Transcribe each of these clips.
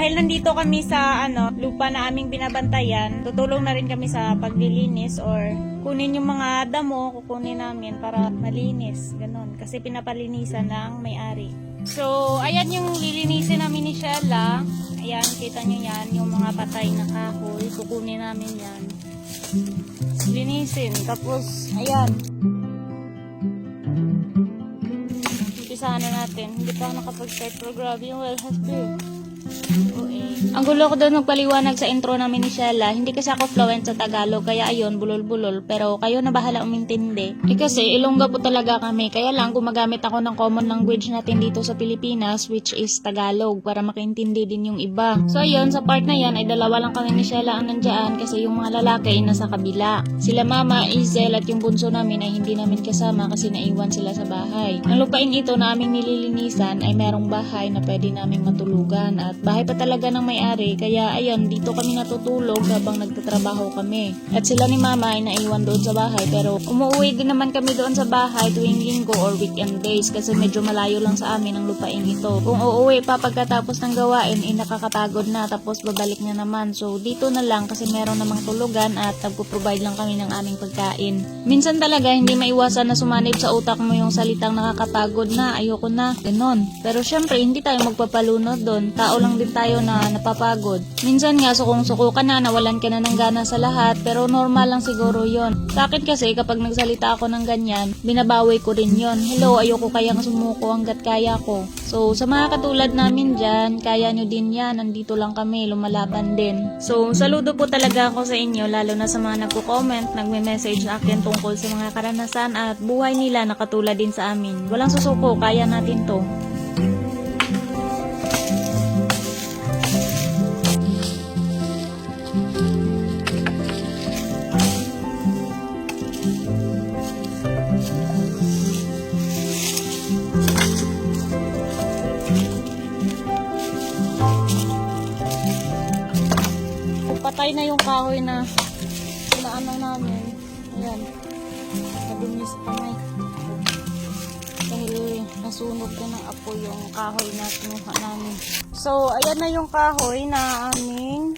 dahil nandito kami sa ano, lupa na aming binabantayan, tutulong na rin kami sa paglilinis or kunin yung mga damo, kukunin namin para malinis. Ganon. Kasi pinapalinisan ng may-ari. So, ayan yung lilinisin namin ni Shella. Ayan, kita nyo yan, yung mga patay na kahoy. Kukunin namin yan. Linisin. Tapos, ayan. Umpisahan na natin. Hindi pa ako nakapag-start pero grabe yung well has been. O-A Ang gulo ko doon magpaliwanag sa intro namin ni. Hindi kasi ako fluent sa Tagalog, kaya ayun, bulol-bulol. Pero kayo na bahala umintindi. Eh kasi, Ilongga po talaga kami. Kaya lang, gumagamit ako ng common language natin dito sa Pilipinas, which is Tagalog, para makaintindi din yung iba. So ayun, sa part na yan, ay dalawa lang kami ni Shella ang nandyan kasi yung mga lalaki ay nasa kabila. Sila Mama, Izel at yung bunso namin ay hindi namin kasama kasi naiwan sila sa bahay. Ang lupain ito na aming nililinisan ay merong bahay na pwede naming matulugan at bahay pa talaga ng may-ari kaya ayun dito kami natutulog habang nagtatrabaho kami. At sila ni Mama ay naiwan doon sa bahay pero umuwi din naman kami doon sa bahay tuwing linggo or weekend days kasi medyo malayo lang sa amin ang lupain ito. Kung uuwi pa pagkatapos ng gawain ay nakakapagod na tapos babalik na naman. So dito na lang kasi meron namang tulugan at nagpo-provide lang kami ng aming pagkain. Minsan talaga hindi maiwasan na sumanib sa utak mo yung salitang nakakapagod na, ayoko na, ganon. Pero syempre hindi tayo magpapalunod doon. Tao lang din tayo na napapagod. Minsan nga sukong-suko ka na, nawalan ka na ng gana sa lahat, pero normal lang siguro yon. Sa akin kasi kapag nagsalita ako ng ganyan, binabawi ko rin yon. Hello, ayoko kayang sumuko hanggat kaya ko. So sa mga katulad namin dyan, kaya nyo din yan, nandito lang kami, lumalaban din. So saludo po talaga ako sa inyo, lalo na sa mga nagko-comment, nagme-message sa akin tungkol sa mga karanasan at buhay nila na katulad din sa amin. Walang susuko, kaya natin to. Patay na yung kahoy na inaano namin. Ayan. Madinis pa may. Dahil nasunog na ng apoy yung kahoy na kinuha namin. So, ayan na yung kahoy na aming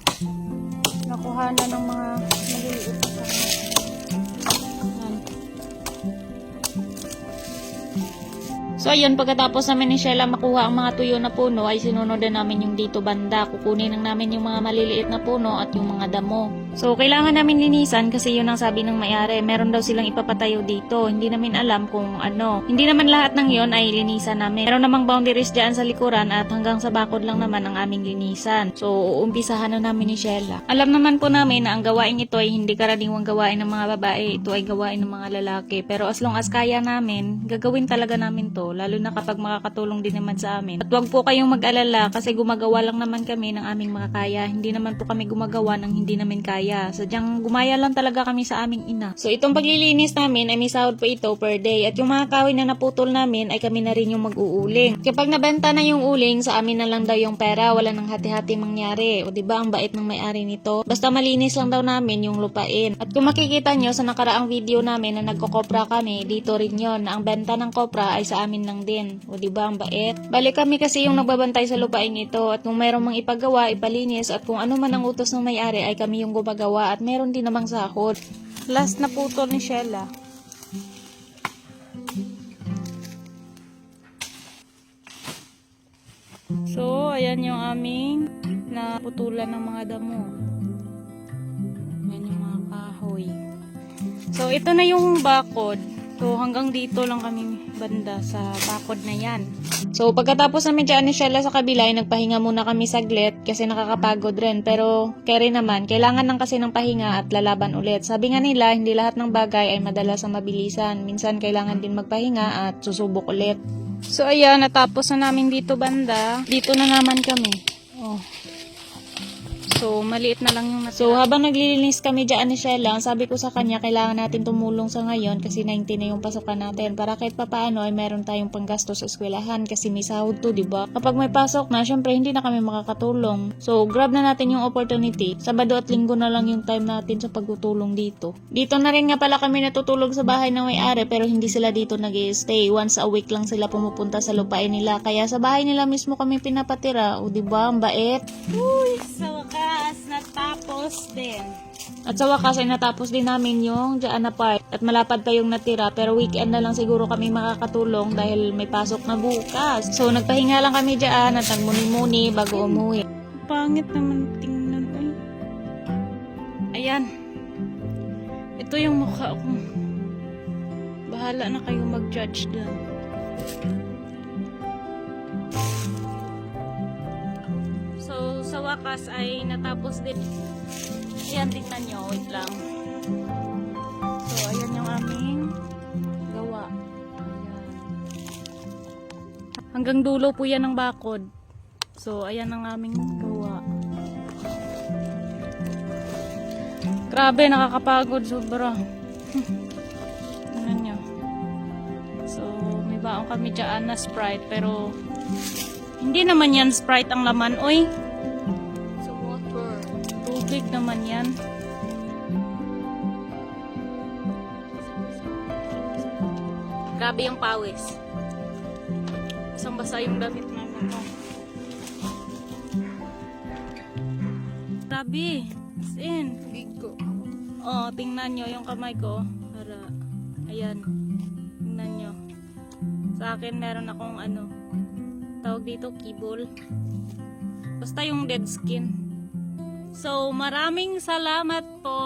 nakuha na ng mga maliliit So ayun, pagkatapos namin ni Sheila makuha ang mga tuyo na puno, ay sinunod din namin yung dito banda. Kukunin lang namin yung mga maliliit na puno at yung mga damo. So kailangan namin linisan kasi yun ang sabi ng may-ari. Meron daw silang ipapatayo dito. Hindi namin alam kung ano. Hindi naman lahat ng yon ay linisan namin. Meron namang boundaries dyan sa likuran at hanggang sa bakod lang naman ang aming linisan. So uumpisahan na namin ni Sheila. Alam naman po namin na ang gawain ito ay hindi karaniwang gawain ng mga babae. Ito ay gawain ng mga lalaki. Pero as long as kaya namin, gagawin talaga namin to lalo na kapag makakatulong din naman sa amin. At wag po kayong mag-alala kasi gumagawa lang naman kami ng aming mga kaya. Hindi naman po kami gumagawa ng hindi namin kaya. Sadyang gumaya lang talaga kami sa aming ina. So itong paglilinis namin ay may sahod po ito per day. At yung mga kahoy na naputol namin ay kami na rin yung mag-uuling. Kapag nabenta na yung uling, sa amin na lang daw yung pera. Wala nang hati-hati mangyari. O di ba ang bait ng may-ari nito? Basta malinis lang daw namin yung lupain. At kung makikita nyo sa nakaraang video namin na nagkokopra kami, dito rin yon na ang benta ng kopra ay sa amin lang din. O di ba ang bait? Balik kami kasi yung nagbabantay sa lupain ito at kung mayroong mang ipagawa, ipalinis at kung ano man ang utos ng may-ari ay kami yung gumagawa at meron din namang sahod. Last na putol ni Shella. So, ayan yung aming naputulan ng mga damo. Ayan yung mga kahoy. So, ito na yung bakod. So, hanggang dito lang kami banda sa bakod na yan. So, pagkatapos namin dyan ni Shella sa kabila, ay nagpahinga muna kami saglit kasi nakakapagod rin. Pero, rin naman, kailangan lang kasi ng pahinga at lalaban ulit. Sabi nga nila, hindi lahat ng bagay ay madala sa mabilisan. Minsan, kailangan din magpahinga at susubok ulit. So, ayan, natapos na namin dito banda. Dito na naman kami. Oh. So, maliit na lang yung natira. So, habang naglilinis kami dyan ni Shella, sabi ko sa kanya, kailangan natin tumulong sa ngayon kasi 19 na yung pasukan natin para kahit papaano ay meron tayong panggasto sa eskwelahan kasi may sahod to, di ba? Kapag may pasok na, syempre hindi na kami makakatulong. So, grab na natin yung opportunity. Sabado at linggo na lang yung time natin sa pagtutulong dito. Dito na rin nga pala kami natutulog sa bahay ng may-ari pero hindi sila dito nag stay Once a week lang sila pumupunta sa lupain nila. Kaya sa bahay nila mismo kami pinapatira. O di ba ang bait? Uy, sa wakas, natapos din. At sa wakas ay natapos din namin yung dyan na part. At malapad pa yung natira pero weekend na lang siguro kami makakatulong dahil may pasok na bukas. So nagpahinga lang kami dyan at nagmuni-muni bago umuwi. Pangit naman tingnan. Ay. Ayan. Ito yung mukha ko. Bahala na kayo mag-judge doon. Wakas ay natapos din. Ayan, tingnan nyo. Wait lang. So, ayan yung aming gawa. Ayan. Hanggang dulo po yan ng bakod. So, ayan ang aming gawa. Grabe, nakakapagod. Sobra. Tingnan nyo. So, may baon kami dyan na Sprite. Pero, hindi naman yan Sprite ang laman. Oy. Tubig naman yan. Grabe yung pawis. Basang basa yung damit na ano. Grabe. As in. Gigo. Oh, tingnan nyo yung kamay ko. Para, ayan. Tingnan nyo. Sa akin, meron akong ano, tawag dito, keyball. Basta yung dead skin. So, maraming salamat po.